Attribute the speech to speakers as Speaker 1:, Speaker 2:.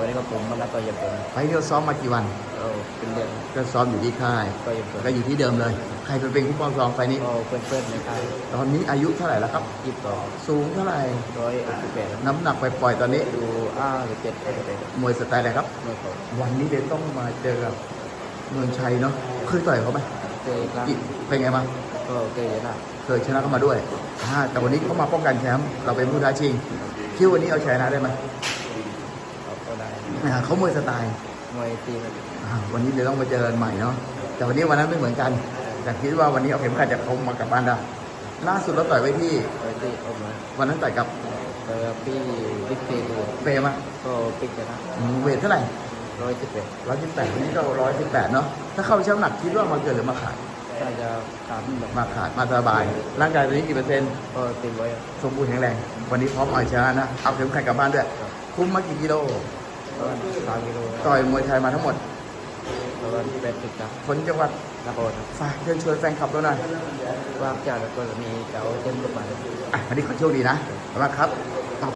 Speaker 1: วันนี้ก็ผมมานัดต่อยยังผม
Speaker 2: ไฟล์ที่เราซ้อมมากี่วัน
Speaker 1: ก็เป็นเรื่อง
Speaker 2: ก็ซ้อมอยู่ที่ค่าย
Speaker 1: ก็ยังผม
Speaker 2: ก็อยู่ที่เดิมเลย ใครเป็นเป็นผู้ปกครองไฟล์นี้
Speaker 1: ก็เพื่อนๆในค่าย
Speaker 2: ตอนนี้อายุเท่าไหร่แล้วครับ
Speaker 1: ยี่สิบสอง
Speaker 2: สูงเท่าไหร่
Speaker 1: ร้อยหกสิบแปด
Speaker 2: น้ำหนักไปปล่อยๆตอนนี้
Speaker 1: ดูอ้าหรือเจ็ดก็จะเป็น
Speaker 2: มวยสไตล์อะไรครับ
Speaker 1: เมื่อก่อน
Speaker 2: วันนี้เดี๋ยวต้องมาเจอกับเมืองชัยเนาะเคยต่อยเขาไหม
Speaker 1: เคยครั้ง
Speaker 2: อีกเป็นไงบ้าง
Speaker 1: ก็เคยชนะ
Speaker 2: เคยชนะเขามาด้วยอ่าแต่วันนี้เขามาป้องกันแชมป์เราเป็นผู้ท้าชิงคิดว่าวันนี้เอาชนะได้ไหม
Speaker 1: เขาก็ได้
Speaker 2: อ่า เขามวยสไตล์
Speaker 1: มวยตีมัน
Speaker 2: อ่าวันนี้เดี๋ยวต้องมาเจอกันใหม่เนาะแต่วันนี้วันนั้นไม่เหมือนกันแต่คิดว่าวันนี้เอาเข็มขัดจากเขามากลับบ้านได้ล่าสุดเราต่อยไว้ที่
Speaker 1: มวยตีออกมา
Speaker 2: วันนั้นต่อยกับ
Speaker 1: แล้วพี่บิ๊กซีดู
Speaker 2: เฟรมอะ
Speaker 1: ก็ปิกชนะ
Speaker 2: อืมเวทเท่าไหร่
Speaker 1: ร้อยสิบเอ็ด
Speaker 2: ร้อยสิบแปดวันนี้ก็ร้อยสิบแปดเนาะถ้าเข้าช่างหนักคิดว่ามาเกินหรือมาขาด
Speaker 1: น่าจะสามแบบ
Speaker 2: มาขาดมาสบาย ร่างกายตอนนี้กี่เปอร์เซ็นต์
Speaker 1: ก็เต็มไว้ครับ
Speaker 2: สมบูรณ์แข็งแรง วันนี้พร้อมเอาชนะนะ เอาเข็มขัดกลับบ้านด้วย คุ้มมากี่กิโล
Speaker 1: ก็สามกิโล
Speaker 2: ต่อยมวยไทยมาทั้งหมด
Speaker 1: แล้วก็แปดสิบครับ
Speaker 2: คนจังหวัด
Speaker 1: นครครับ
Speaker 2: ฝากเชิญชวนแฟนคลับเราหน่อย
Speaker 1: ว่างจากแล้วก็มีเจ้าเต้นรถมา
Speaker 2: อะวันนี้ขอโชคดีนะขอบคุณมากครับ